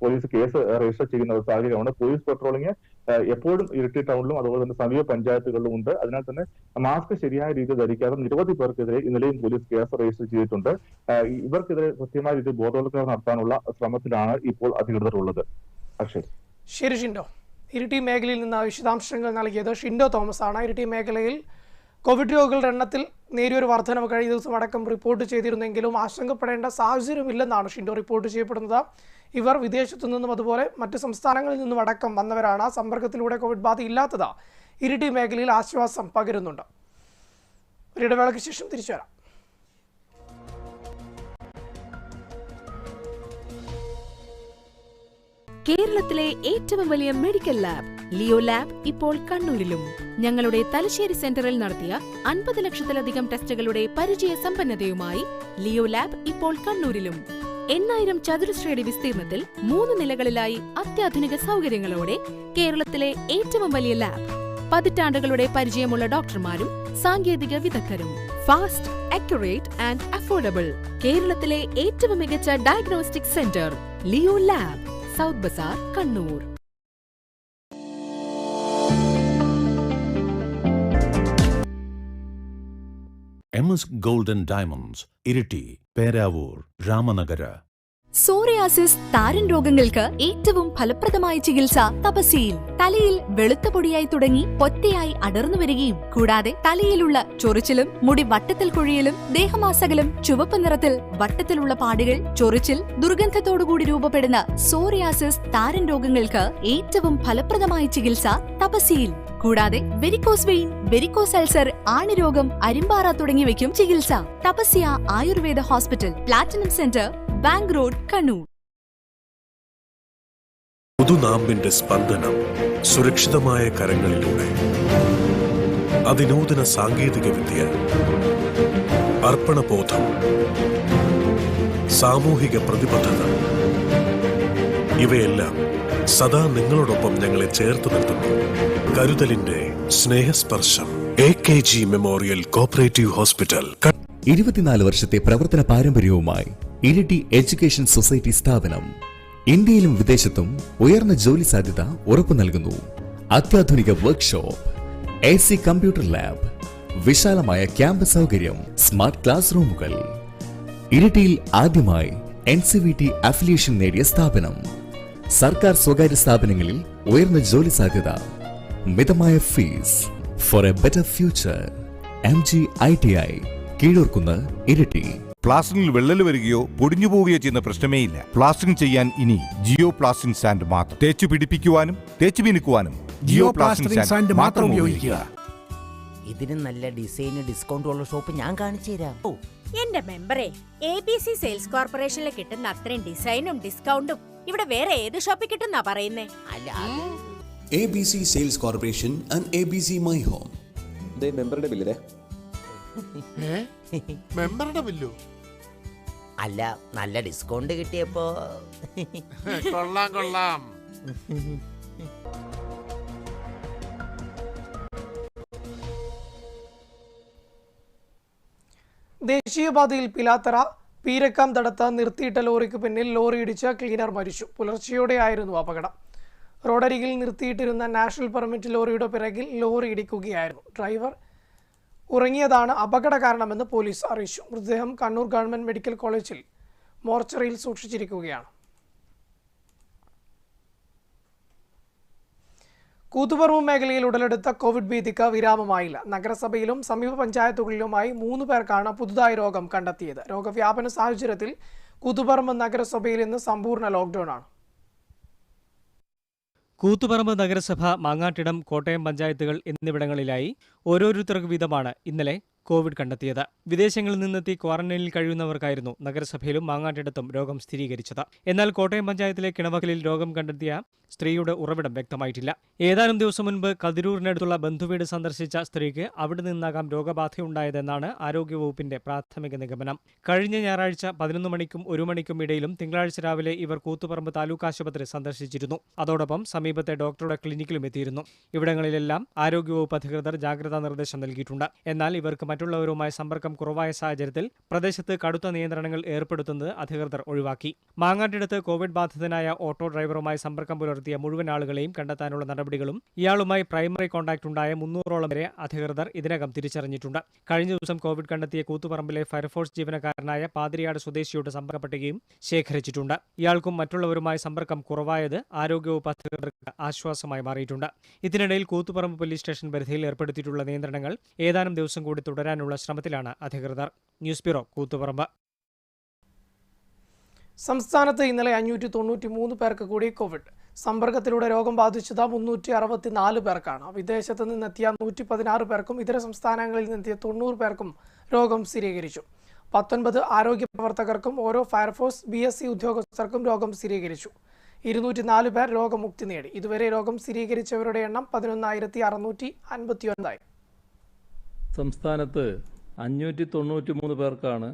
പോലീസ് കേസ് രജിസ്റ്റർ ചെയ്യുന്ന ഒരു സാഹചര്യമാണ്. പോലീസ് പെട്രോളിംഗ് എപ്പോഴും ഇരിട്ടി ടൗണിലും അതുപോലെ തന്നെ സമീപ പഞ്ചായത്തുകളിലും ഉണ്ട്. അതിനാൽ തന്നെ മാസ്ക് ശരിയായ രീതിയിൽ ധരിക്കാതെ നിരവധി പേർക്കെതിരെ ഇന്നലെയും പോലീസ് കേസ് രജിസ്റ്റർ ചെയ്തിട്ടുണ്ട്. ഇവർക്കെതിരെ കൃത്യമായ രീതിയിൽ ബോധവൽക്കരണം നടത്താനുള്ള ശ്രമത്തിലാണ് ഇപ്പോൾ അധികൃതർ ഉള്ളത് അക്ഷയ്. ശരി ഷിൻഡോ. ഇരിട്ടി മേഖലയിൽ നിന്ന് വിശദാംശങ്ങൾ നൽകിയത് ഷിൻഡോ തോമസ് ആണ് ഇരിട്ടി മേഖലയിൽ കോവിഡ് രോഗികളുടെ എണ്ണത്തിൽ നേരിയൊരു വർധനവ് കഴിഞ്ഞ ദിവസം അടക്കം റിപ്പോർട്ട് ചെയ്തിരുന്നെങ്കിലും ആശങ്കപ്പെടേണ്ട സാഹചര്യമില്ലെന്നാണ് ഷിൻഡോ റിപ്പോർട്ട് ചെയ്യപ്പെടുന്നത്. ഇവർ വിദേശത്തു നിന്നും അതുപോലെ മറ്റ് സംസ്ഥാനങ്ങളിൽ നിന്നും അടക്കം വന്നവരാണ്. സമ്പർക്കത്തിലൂടെ കോവിഡ് ബാധ ഇല്ലാത്തത് ഇരിട്ടി മേഖലയിൽ ആശ്വാസം പകരുന്നുണ്ട്. ഒരിടവേളയ്ക്ക് ശേഷം തിരിച്ചു വരാം. കേരളത്തിലെ ഏറ്റവും വലിയ മെഡിക്കൽ ലാബ് ലിയോ ലാബ് ഇപ്പോൾ കണ്ണൂരിലും. ഞങ്ങളുടെ തലശ്ശേരി സെന്ററിൽ നടത്തിയ അൻപത് ലക്ഷത്തിലധികം ടെസ്റ്റുകളുടെ പരിചയ സമ്പന്നതയുമായി ലിയോ ലാബ് ഇപ്പോൾ കണ്ണൂരിലും. എണ്ണായിരം ചതുരശ്രയടി വിസ്തീർണത്തിൽ മൂന്ന് നിലകളിലായി അത്യാധുനിക സൗകര്യങ്ങളോടെ കേരളത്തിലെ ഏറ്റവും വലിയ ലാബ്. പതിറ്റാണ്ടുകളുടെ പരിചയമുള്ള ഡോക്ടർമാരും സാങ്കേതിക വിദഗ്ധരും. Fast accurate and affordable. കേരളത്തിലെ ഏറ്റവും മികച്ച diagnostic centre Leo lab. South Bazar Kannur M S golden diamonds Iritty Peravoor Ramanagara psoriasis താരൻ രോഗങ്ങൾക്ക് ഏറ്റവും ഫലപ്രദമായ ചികിത്സ തപസ്യയിൽ തലയിൽ വെളുത്ത പൊടിയായി തുടങ്ങി പൊറ്റയായി അടർന്നു വരികയും കൂടാതെ തലയിലുള്ള ചൊറിച്ചിലും മുടി വട്ടത്തിൽ കൊഴിയലും ദേഹമാസകലും ചുവപ്പ് നിറത്തിൽ വട്ടത്തിലുള്ള പാടുകൾ ചൊറിച്ചിൽ ദുർഗന്ധത്തോടുകൂടി രൂപപ്പെടുന്ന സോറിയാസിസ് താരൻ രോഗങ്ങൾക്ക് ഏറ്റവും ഫലപ്രദമായ ചികിത്സ തപസ്യയിൽ കൂടാതെ വെരിക്കോസ് വെയിൻ വെരിക്കോസ് അൾസർ ആണിരോഗം അരിമ്പാറ തുടങ്ങിയവയ്ക്കും ചികിത്സ. Tapasya Ayurveda hospital platinum centre bank road Kannur. പുതുനാമ്പിന്റെ സ്പന്ദനം സുരക്ഷിതമായ കരങ്ങളിലൂടെ. അതിനൂതന സാങ്കേതിക വിദ്യ അർപ്പണബോധം സാമൂഹിക പ്രതിബദ്ധത. ഇവയെല്ലാം സദാ നിങ്ങളോടൊപ്പം ഞങ്ങളെ ചേർത്ത് നിർത്തുന്നു. കരുതലിന്റെ സ്നേഹസ്പർശം A K G memorial cooperative hospital ഇരുപത്തിനാല് വർഷത്തെ പ്രവർത്തന പാരമ്പര്യവുമായി ഇരിട്ടി എഡ്യൂക്കേഷൻ സൊസൈറ്റി സ്ഥാപനം. ഇന്ത്യയിലും വിദേശത്തും ഉയർന്ന ജോലി സാധ്യത ഉറപ്പു നൽകുന്നു. അത്യാധുനിക workshop A C computer lab വിശാലമായ ക്യാമ്പസ് സൗകര്യം സ്മാർട്ട് ക്ലാസ് റൂമുകൾ ഇരിട്ടിയിൽ ആദ്യമായി N C V T affiliation നേടിയ സ്ഥാപനം. സർക്കാർ സ്വകാര്യ സ്ഥാപനങ്ങളിൽ ഉയർന്ന ജോലി സാധ്യത മിതമായ fees for a better future M G I T I Keezhurkunnu Iritty. പ്ലാസ്റ്റിക്കിൽ വിള്ളൽ വരികയോ പൊടിഞ്ഞു പോവുകയോ ചെയ്യുന്ന പ്രശ്നമേ ഇല്ല പ്ലാസ്റ്റിക് ചെയ്യാൻ ഇനി ജിയോ പ്ലാസ്റ്റിക് സാൻഡ് മാത്രം. തേച്ചു പിടിപ്പിക്കുവാനും തേച്ചു മിനുക്കുവാനും ജിയോ പ്ലാസ്റ്റിക് സാൻഡ് മാത്രം ഉപയോഗിക്കുക. ഇതിന് നല്ല ഡിസൈന് ഡിസ്കൗണ്ട് ഉള്ള ഷോപ്പ് ഞാൻ കാണിച്ചു തരാം. ഓ. എന്റെ മെമ്പറെ എ ബി സി സെയിൽസ് കോർപ്പറേഷനിൽ കിട്ടുന്ന അത്രയും ഡിസൈനും ഡിസ്കൗണ്ടും ഇവിടെ വേറെ ഏത് ഷോപ്പിൽ കിട്ടുന്നാ പറയുന്നേ? അല്ല A B C sales corporation and A B C my home മെമ്പറുടെ bill മെമ്പറുടെ ബില്ലോ? അല്ല നല്ല ഡിസ്കൗണ്ട് കിട്ടിയപ്പോ. കൊള്ളാം കൊള്ളാം. ദേശീയപാതയിൽ പിലാത്തറ പീരക്കാം തടത്ത നിർത്തിയിട്ട ലോറിക്ക് പിന്നിൽ ലോറി ഇടിച്ച ക്ലീനർ മരിച്ചു. പുലർച്ചെയോടെയായിരുന്നു അപകടം. റോഡരികിൽ നിർത്തിയിട്ടിരുന്ന നാഷണൽ പെർമിറ്റ് ലോറിയുടെ പിറകിൽ ലോറി ഇടിക്കുകയായിരുന്നു. ഡ്രൈവർ ഉറങ്ങിയതാണ് അപകട കാരണമെന്ന് പോലീസ് അറിയിച്ചു. മൃതദേഹം കണ്ണൂർ ഗവൺമെന്റ് മെഡിക്കൽ കോളേജിൽ മോർച്ചറിയിൽ സൂക്ഷിച്ചിരിക്കുകയാണ്. കൂത്തുപറമ്പ് മേഖലയിൽ ഉടലെടുത്ത കോവിഡ് ഭീതിക്ക് വിരാമമായില്ല. നഗരസഭയിലും സമീപ പഞ്ചായത്തുകളിലുമായി മൂന്ന് പേർക്കാണ് പുതുതായി രോഗം കണ്ടെത്തിയത്. രോഗവ്യാപന സാഹചര്യത്തിൽ കൂത്തുപറമ്പ് നഗരസഭയിൽ ഇന്ന് സമ്പൂർണ ലോക്ക്ഡൌൺ ആണ് കൂത്തുപറമ്പ് നഗരസഭ മാങ്ങാട്ടിടം കോട്ടയം പഞ്ചായത്തുകൾ എന്നിവിടങ്ങളിലായി ഓരോരുത്തർക്ക് വീതമാണ്. ഇന്നലെ കോവിഡ് കണ്ടെത്തിയത്. വിദേശങ്ങളിൽ നിന്നെത്തി ക്വാറന്റൈനിൽ കഴിയുന്നവർക്കായിരുന്നു നഗരസഭയിലും മാങ്ങാട്ടിടത്തും രോഗം സ്ഥിരീകരിച്ചത്. എന്നാൽ കോട്ടയം പഞ്ചായത്തിലെ കിണവകലിൽ രോഗം കണ്ടെത്തിയ സ്ത്രീയുടെ ഉറവിടം വ്യക്തമായിട്ടില്ല. ഏതാനും ദിവസം മുൻപ് കതിരൂരിനടുത്തുള്ള ബന്ധുവീട് സന്ദർശിച്ച സ്ത്രീക്ക് അവിടെ നിന്നാകാം രോഗബാധയുണ്ടായതെന്നാണ് ആരോഗ്യവകുപ്പിന്റെ പ്രാഥമിക നിഗമനം. കഴിഞ്ഞ ഞായറാഴ്ച പതിനൊന്ന് മണിക്കും ഒരു മണിക്കും ഇടയിലും തിങ്കളാഴ്ച രാവിലെ ഇവർ കൂത്തുപറമ്പ് താലൂക്ക് ആശുപത്രി സന്ദർശിച്ചിരുന്നു. അതോടൊപ്പം സമീപത്തെ ഡോക്ടറുടെ ക്ലിനിക്കിലും എത്തിയിരുന്നു. ഇവിടങ്ങളിലെല്ലാം ആരോഗ്യവകുപ്പ് അധികൃതർ ജാഗ്രതാ നിർദ്ദേശം നൽകിയിട്ടുണ്ട്. എന്നാൽ ഇവർക്ക് മറ്റുള്ളവരുമായി സമ്പർക്കം കുറവായ സാഹചര്യത്തിൽ പ്രദേശത്ത് കടുത്ത നിയന്ത്രണങ്ങൾ ഏർപ്പെടുത്തുന്നത് അധികൃതർ ഒഴിവാക്കി. മാങ്ങാട്ടിടത്ത് കോവിഡ് ബാധിതനായ ഓട്ടോ ഡ്രൈവറുമായി സമ്പർക്കം പുലർത്തിയ മുഴുവൻ ആളുകളെയും കണ്ടെത്താനുള്ള നടപടികളും ഇയാളുമായി പ്രൈമറി കോൺടാക്ട് ഉണ്ടായ മുന്നൂറോളം വരെ അധികൃതർ ഇതിനകം തിരിച്ചറിഞ്ഞിട്ടുണ്ട്. കഴിഞ്ഞ ദിവസം കോവിഡ് കണ്ടെത്തിയ കൂത്തുപറമ്പിലെ ഫയർഫോഴ്സ് ജീവനക്കാരനായ പാതിരിയാട് സ്വദേശിയോട് സമ്പർക്ക പട്ടികയും ശേഖരിച്ചിട്ടുണ്ട്. ഇയാൾക്കും മറ്റുള്ളവരുമായി സമ്പർക്കം കുറവായത് ആരോഗ്യവകുപ്പ് അധികൃതർക്ക് ആശ്വാസമായി മാറിയിട്ടുണ്ട്. ഇതിനിടയിൽ കൂത്തുപറമ്പ് പോലീസ് സ്റ്റേഷൻ പരിധിയിൽ ഏർപ്പെടുത്തിയിട്ടുള്ള നിയന്ത്രണങ്ങൾ ഏതാനും ദിവസം കൂടി തുടരാനുള്ള ശ്രമത്തിലാണ് അധികൃതർ. News bureau Koothuparamba. സംസ്ഥാനത്ത് ഇന്നലെ അഞ്ഞൂറ്റി തൊണ്ണൂറ്റി മൂന്ന് പേർക്ക് കൂടി കോവിഡ്. സമ്പർക്കത്തിലൂടെ രോഗം ബാധിച്ചത് മുന്നൂറ്റി അറുപത്തിനാല് പേർക്കാണ്. വിദേശത്ത് നിന്നെത്തിയ നൂറ്റി പതിനാറ് പേർക്കും ഇതര സംസ്ഥാനങ്ങളിൽ നിന്നെത്തിയ തൊണ്ണൂറ് പേർക്കും രോഗം സ്ഥിരീകരിച്ചു. പത്തൊൻപത് ആരോഗ്യ പ്രവർത്തകർക്കും ഓരോ ഫയർഫോഴ്സ് ബി എസ് സി ഉദ്യോഗസ്ഥർക്കും രോഗം സ്ഥിരീകരിച്ചു. ഇരുന്നൂറ്റി നാല് പേർ രോഗമുക്തി നേടി. ഇതുവരെ രോഗം സ്ഥിരീകരിച്ചവരുടെ എണ്ണം പതിനൊന്നായിരത്തി അറുന്നൂറ്റി അൻപത്തി ഒൻപതായി സംസ്ഥാനത്ത് അഞ്ഞൂറ്റി തൊണ്ണൂറ്റി മൂന്ന് പേർക്കാണ്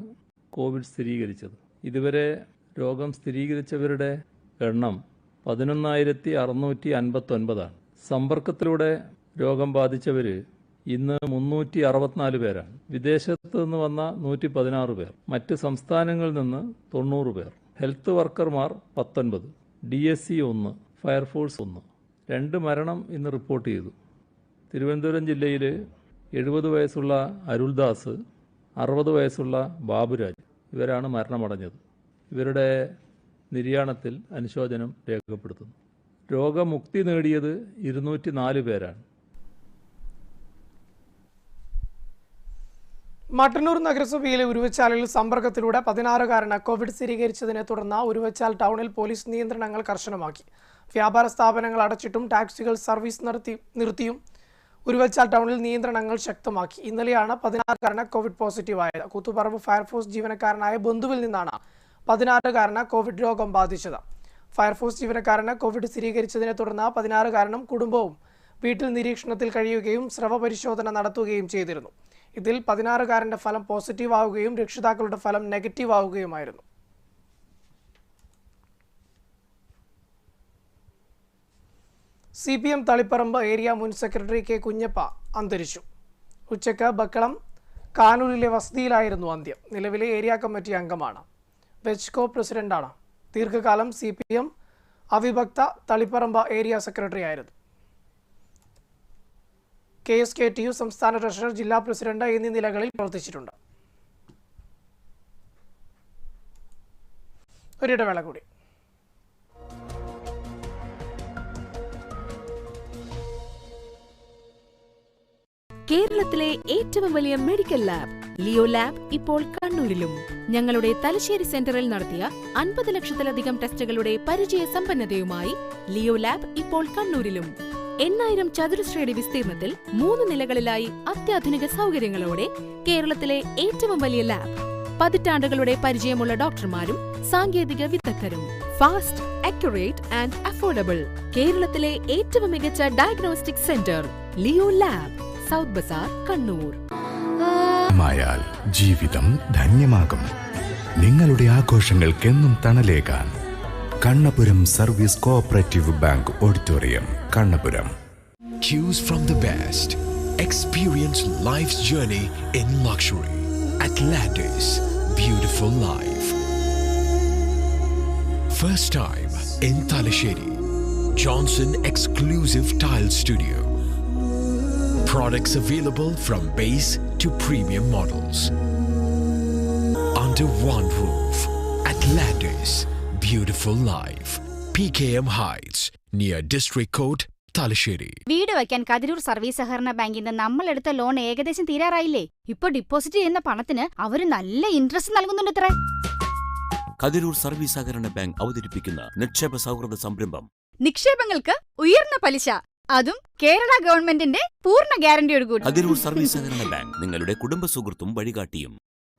കോവിഡ് സ്ഥിരീകരിച്ചത്. ഇതുവരെ രോഗം സ്ഥിരീകരിച്ചവരുടെ എണ്ണം പതിനൊന്നായിരത്തി അറുന്നൂറ്റി അൻപത്തൊൻപതാണ് സമ്പർക്കത്തിലൂടെ രോഗം ബാധിച്ചവർ ഇന്ന് മുന്നൂറ്റി അറുപത്തിനാല് പേരാണ്. വിദേശത്ത് നിന്ന് വന്ന നൂറ്റി പതിനാറ് പേർ. മറ്റ് സംസ്ഥാനങ്ങളിൽ നിന്ന് തൊണ്ണൂറ് പേർ. ഹെൽത്ത് വർക്കർമാർ പത്തൊൻപത്. ഡി എസ് സി ഒന്ന്. ഫയർഫോഴ്സ് ഒന്ന്. രണ്ട് മരണം ഇന്ന് റിപ്പോർട്ട് ചെയ്തു. തിരുവനന്തപുരം ജില്ലയിൽ എഴുപത് വയസ്സുള്ള അരുൾദാസ് അറുപത് വയസ്സുള്ള ബാബുരാജ് ഇവരാണ് മരണമടഞ്ഞത്. ഇവരുടെ നിര്യാണത്തിൽ അനുശോചനം രേഖപ്പെടുത്തുന്നു. രോഗമുക്തി നേടിയത് ഇരുന്നൂറ്റി നാല് പേരാണ്. മട്ടന്നൂർ നഗരസഭയിലെ ഉരുവച്ചാലിൽ സമ്പർക്കത്തിലൂടെ പതിനാറുകാരന് കോവിഡ് സ്ഥിരീകരിച്ചതിനെ തുടർന്ന് ഉരുവച്ചാൽ ടൗണിൽ പോലീസ് നിയന്ത്രണങ്ങൾ കർശനമാക്കി. വ്യാപാര സ്ഥാപനങ്ങൾ അടച്ചിട്ടും ടാക്സികൾ സർവീസ് നിർത്തി നിർത്തിയും ഉരുവച്ചാൽ ടൗണിൽ നിയന്ത്രണങ്ങൾ ശക്തമാക്കി. ഇന്നലെയാണ് പതിനാറുകാരന് കോവിഡ് പോസിറ്റീവ് ആയത് കൂത്തുപറമ്പ് ഫയർഫോഴ്സ് ജീവനക്കാരനായ ബന്ധുവിൽ നിന്നാണ് പതിനാറുകാരന് കോവിഡ് രോഗം ബാധിച്ചത്. ഫയർഫോഴ്സ് ജീവനക്കാരന് കോവിഡ് സ്ഥിരീകരിച്ചതിനെ തുടർന്ന് പതിനാറുകാരനും കുടുംബവും വീട്ടിൽ നിരീക്ഷണത്തിൽ കഴിയുകയും സ്രവ പരിശോധന നടത്തുകയും ചെയ്തിരുന്നു. ഇതിൽ പതിനാറുകാരന്റെ ഫലം പോസിറ്റീവ് ആവുകയും രക്ഷിതാക്കളുടെ ഫലം negative ആവുകയുമായിരുന്നു C P M Thaliparamba area മുൻ സെക്രട്ടറി കെ കുഞ്ഞപ്പ അന്തരിച്ചു. ഉച്ചയ്ക്ക് ബക്കളം കാനൂരിലെ വസതിയിലായിരുന്നു അന്ത്യം. നിലവിലെ ഏരിയ കമ്മിറ്റി അംഗമാണ്. വെച്ച്കോ പ്രസിഡന്റാണ് ദീർഘകാലം സി പി എം അവിഭക്ത തളിപ്പറമ്പ് ഏരിയ സെക്രട്ടറി ആയിരുന്നു. K S K T U സംസ്ഥാന ട്രഷറർ ജില്ലാ പ്രസിഡന്റ് എന്നീ നിലകളിൽ പ്രവർത്തിച്ചിട്ടുണ്ട്. ഒരിടവേള കൂടി. കേരളത്തിലെ ഏറ്റവും വലിയ മെഡിക്കൽ ലാബ് ലിയോ ലാബ് ഇപ്പോൾ കണ്ണൂരിലും. ഞങ്ങളുടെ തലശ്ശേരി സെന്ററിൽ നടത്തിയ അൻപത് ലക്ഷത്തിലധികം ടെസ്റ്റുകളുടെ പരിചയ സമ്പന്നതയുമായി ലിയോ ലാബ് ഇപ്പോൾ കണ്ണൂരിലും. എണ്ണായിരം ചതുരശ്രയുടെ വിസ്തീർണത്തിൽ മൂന്ന് നിലകളിലായി അത്യാധുനിക സൗകര്യങ്ങളോടെ കേരളത്തിലെ ഏറ്റവും വലിയ ലാബ്. പതിറ്റാണ്ടുകളുടെ പരിചയമുള്ള ഡോക്ടർമാരും സാങ്കേതിക വിദഗ്ധരും ഫാസ്റ്റ് അക്യുറേറ്റ് ആൻഡ് അഫോർഡബിൾ. കേരളത്തിലെ ഏറ്റവും മികച്ച diagnostic centre Leo lab. South Bazar Kannur മായാൽ ജീവിതം ധന്യമാകും നിങ്ങളുടെ ആഘോഷങ്ങൾക്കെന്നും തണലേകാൻ Kannapuram service cooperative bank auditorium Kannapuram Choose from the best. Experience life's journey in luxury. Atlantis, beautiful life. First time in Talasheri. Johnson exclusive tile studio. Products available from base to premium models. Under one roof. Atlantis, beautiful life. PKM Heights, near District Court, Thalassery വീട് വയ്ക്കാൻ കതിരൂർ സർവീസ് സഹകരണ ബാങ്കിൽ നിന്ന് നമ്മൾ എടുത്ത ലോൺ ഏകദേശം തീരാറായില്ലേ ഇപ്പൊ ഡിപ്പോസിറ്റ് ചെയ്യുന്ന പണത്തിന് അവർ നല്ല ഇൻട്രസ്റ്റ് നൽകുന്നുണ്ടത്രേ കതിരൂർ സർവീസ് സഹകരണ ബാങ്ക് അവതരിപ്പിക്കുന്ന നിക്ഷേപ സൗഹൃദ സംരംഭം നിക്ഷേപങ്ങൾക്ക് ഉയർന്ന പലിശ അതും കേരള ഗവൺമെന്റിന്റെ പൂർണ ഗ്യാരണ്ടിയോട് കൂടി. സർവീസ് സഹകരണ ബാങ്ക് നിങ്ങളുടെ കുടുംബ സുഹൃത്തും വഴികാട്ടിയും.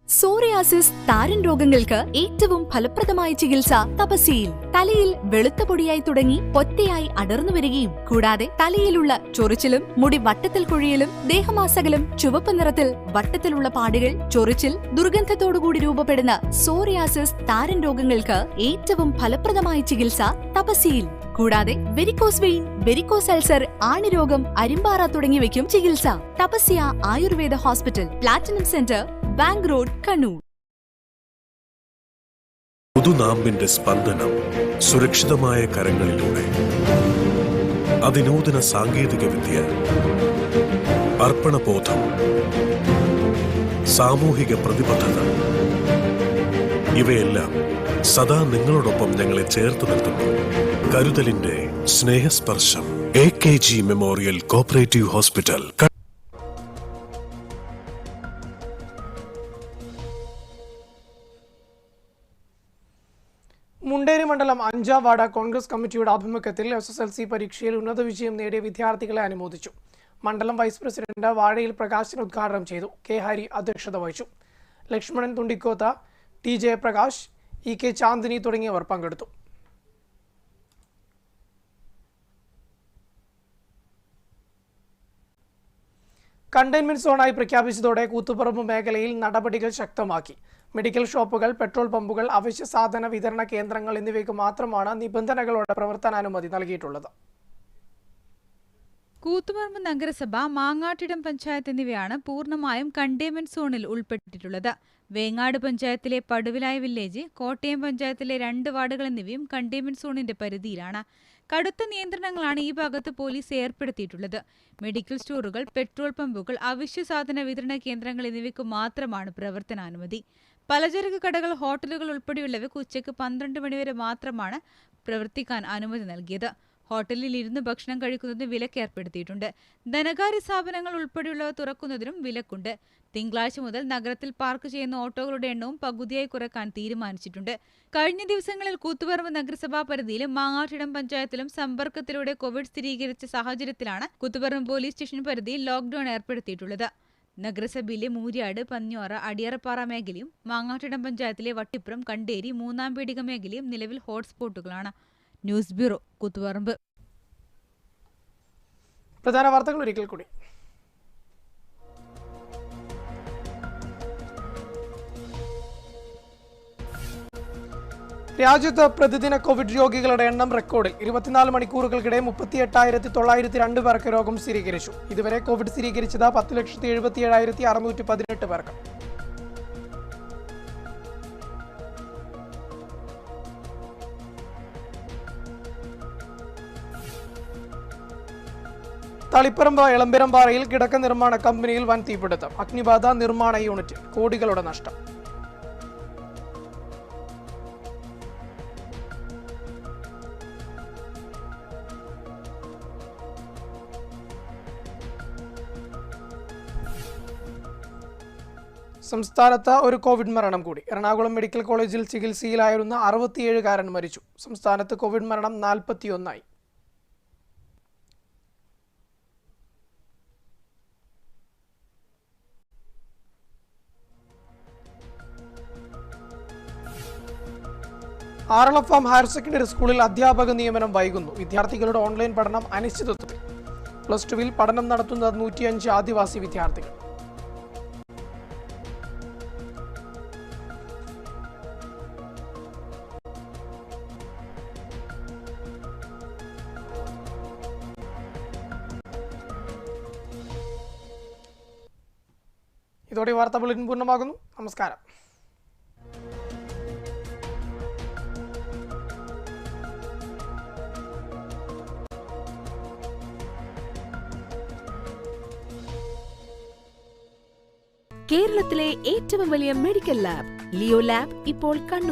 സോറിയാസിസ് താരൻ രോഗങ്ങൾക്ക് ഏറ്റവും ഫലപ്രദമായ ചികിത്സ തപസിയിൽ തലയിൽ വെളുത്ത പൊടിയായി തുടങ്ങി പൊറ്റയായി അടർന്നു വരികയും കൂടാതെ തലയിലുള്ള ചൊറിച്ചിലും മുടി വട്ടത്തിൽ കൊഴിയലും ദേഹമാസകലും ചുവപ്പ് നിറത്തിൽ വട്ടത്തിലുള്ള പാടുകൾ ചൊറിച്ചിൽ ദുർഗന്ധത്തോടുകൂടി രൂപപ്പെടുന്ന സോറിയാസിസ് താരൻ രോഗങ്ങൾക്ക് ഏറ്റവും ഫലപ്രദമായ ചികിത്സ തപസ്യയിൽ. കൂടാതെ വെരിക്കോസ് വെയിൻ വെരിക്കോസ് അൾസർ ആണിരോഗം അരിമ്പാറ തുടങ്ങിയവയ്ക്കും ചികിത്സ. Tapasya Ayurveda hospital platinum centre bank road Kannur. പുതുനാമ്പിന്റെ സ്പന്ദനം സുരക്ഷിതമായ കരങ്ങളിലൂടെ. അതിനൂതന സാങ്കേതിക വിദ്യ അർപ്പണബോധം സാമൂഹിക പ്രതിബദ്ധത ഇവയെല്ലാം സദാ നിങ്ങളോടൊപ്പം ഞങ്ങളെ ചേർത്ത് നിർത്തുന്നു. കരുതലിന്റെ സ്നേഹസ്പർശം. A K G memorial cooperative hospital Munderi മണ്ഡലം അഞ്ചാം വാർഡ് കോൺഗ്രസ് കമ്മിറ്റിയുടെ ആഭിമുഖ്യത്തിൽ എസ് എസ് എൽ സി പരീക്ഷയിൽ ഉന്നത വിജയം നേടിയ വിദ്യാർത്ഥികളെ അനുമോദിച്ചു. മണ്ഡലം വൈസ് പ്രസിഡന്റ് വാഴയിൽ പ്രകാശൻ ഉദ്ഘാടനം ചെയ്തു. കെ ഹരി അധ്യക്ഷത വഹിച്ചു. Lakshmanan Thundikkotha T Jayaprakash E K Chandini തുടങ്ങിയവർ പങ്കെടുത്തു. കണ്ടെയ്ൻമെന്റ് സോണായി പ്രഖ്യാപിച്ചതോടെ കൂത്തുപറമ്പ് മേഖലയിൽ നടപടികൾ ശക്തമാക്കി. മെഡിക്കൽ ഷോപ്പുകൾ പെട്രോൾ പമ്പുകൾ അവശ്യ സാധന വിതരണ കേന്ദ്രങ്ങൾ എന്നിവയ്ക്ക് മാത്രമാണ് നിബന്ധനകളോടെ പ്രവർത്തനാനുമതി നൽകിയിട്ടുള്ളത്. കൂത്തുപറമ്പ് നഗരസഭ മാങ്ങാട്ടിടം പഞ്ചായത്ത് എന്നിവയാണ് പൂർണമായും കണ്ടെയ്ൻമെന്റ് സോണിൽ ഉൾപ്പെട്ടിട്ടുള്ളത്. വേങ്ങാട് പഞ്ചായത്തിലെ പടുവിലായ വില്ലേജ് കോട്ടയം പഞ്ചായത്തിലെ രണ്ട് വാർഡുകൾ എന്നിവയും കണ്ടെയ്ൻമെന്റ് സോണിന്റെ പരിധിയിലാണ്. കടുത്ത നിയന്ത്രണങ്ങളാണ് ഈ ഭാഗത്ത് പോലീസ് ഏർപ്പെടുത്തിയിട്ടുള്ളത്. മെഡിക്കൽ സ്റ്റോറുകൾ പെട്രോൾ പമ്പുകൾ അവശ്യ സാധന വിതരണ കേന്ദ്രങ്ങൾ എന്നിവയ്ക്ക് മാത്രമാണ് പ്രവർത്തനാനുമതി. പലചരക്ക് കടകൾ ഹോട്ടലുകൾ ഉൾപ്പെടെയുള്ളവയ്ക്ക് ഉച്ചയ്ക്ക് പന്ത്രണ്ട് മണിവരെ മാത്രമാണ് പ്രവർത്തിക്കാൻ അനുമതി നൽകിയത്. ഹോട്ടലിൽ ഇരുന്ന് ഭക്ഷണം കഴിക്കുന്നതിന് വിലക്ക് ഏർപ്പെടുത്തിയിട്ടുണ്ട്. ധനകാര്യ സ്ഥാപനങ്ങൾ ഉൾപ്പെടെയുള്ളവ തുറക്കുന്നതിനും വിലക്കുണ്ട്. തിങ്കളാഴ്ച മുതൽ നഗരത്തിൽ പാർക്ക് ചെയ്യുന്ന ഓട്ടോകളുടെ എണ്ണവും പകുതിയായി കുറയ്ക്കാൻ തീരുമാനിച്ചിട്ടുണ്ട്. കഴിഞ്ഞ ദിവസങ്ങളിൽ കൂത്തുപറമ്പ് നഗരസഭാ പരിധിയിലും മാങ്ങാട്ടിടം പഞ്ചായത്തിലും സമ്പർക്കത്തിലൂടെ കോവിഡ് സ്ഥിരീകരിച്ച സാഹചര്യത്തിലാണ് കൂത്തുപറമ്പ് പോലീസ് സ്റ്റേഷൻ പരിധിയിൽ ലോക്ഡൌൺ ഏർപ്പെടുത്തിയിട്ടുള്ളത്. നഗരസഭയിലെ മൂര്യാട് പന്ന്യോറ അടിയറപ്പാറ മേഖലയും മാങ്ങാട്ടിടം പഞ്ചായത്തിലെ വട്ടിപ്പുറം കണ്ടേരി മൂന്നാം പീടിക മേഖലയും നിലവിൽ ഹോട്ട്സ്പോട്ടുകളാണ്. News bureau Koothuparamba. പ്രധാന വാർത്തകൾ ഒരിക്കൽ കൂടി. രാജ്യത്ത് പ്രതിദിന കോവിഡ് രോഗികളുടെ എണ്ണം റെക്കോർഡിൽ ഇരുപത്തിനാല് മണിക്കൂറുകൾക്കിടെ മുപ്പത്തി എട്ടായിരത്തി തൊള്ളായിരത്തി രണ്ട് പേർക്ക് രോഗം സ്ഥിരീകരിച്ചു. ഇതുവരെ കോവിഡ് സ്ഥിരീകരിച്ചത് പത്ത് ലക്ഷത്തി എഴുപത്തി ഏഴായിരത്തി അറുന്നൂറ്റി പതിനെട്ട് പേർക്ക്. തളിപ്പറമ്പ് എളമ്പിരമ്പാറയിൽ കിടക്ക നിർമ്മാണ കമ്പനിയിൽ വൻ തീപിടുത്തം. അഗ്നിബാധ നിർമ്മാണ യൂണിറ്റ് കോടികളുടെ നഷ്ടം. സംസ്ഥാനത്ത് ഒരു കോവിഡ് മരണം കൂടി. എറണാകുളം മെഡിക്കൽ കോളേജിൽ ചികിത്സയിലായിരുന്ന അറുപത്തിയേഴുകാരൻ മരിച്ചു. സംസ്ഥാനത്ത് കോവിഡ് മരണം നാൽപ്പത്തിയൊന്നായി. ആറളഫാം ഹയർ സെക്കൻഡറി സ്കൂളിൽ അധ്യാപക നിയമനം വൈകുന്നു. വിദ്യാർത്ഥികളുടെ ഓൺലൈൻ പഠനം അനിശ്ചിതത്വത്തിൽ. പ്ലസ് ടുവിൽ പഠനം നടത്തുന്നത് നൂറ്റിയഞ്ച് ആദിവാസി വിദ്യാർത്ഥികൾ. ഇതോടെ വാർത്താ ബുള്ളറ്റിൻ പൂർണമാകുന്നു. നമസ്കാരം. കേരളത്തിലെ ഏറ്റവും വലിയ മെഡിക്കൽ ലാബ് ലിയോ ലാബ് ഇപ്പോൾ കണ്ണൂർ.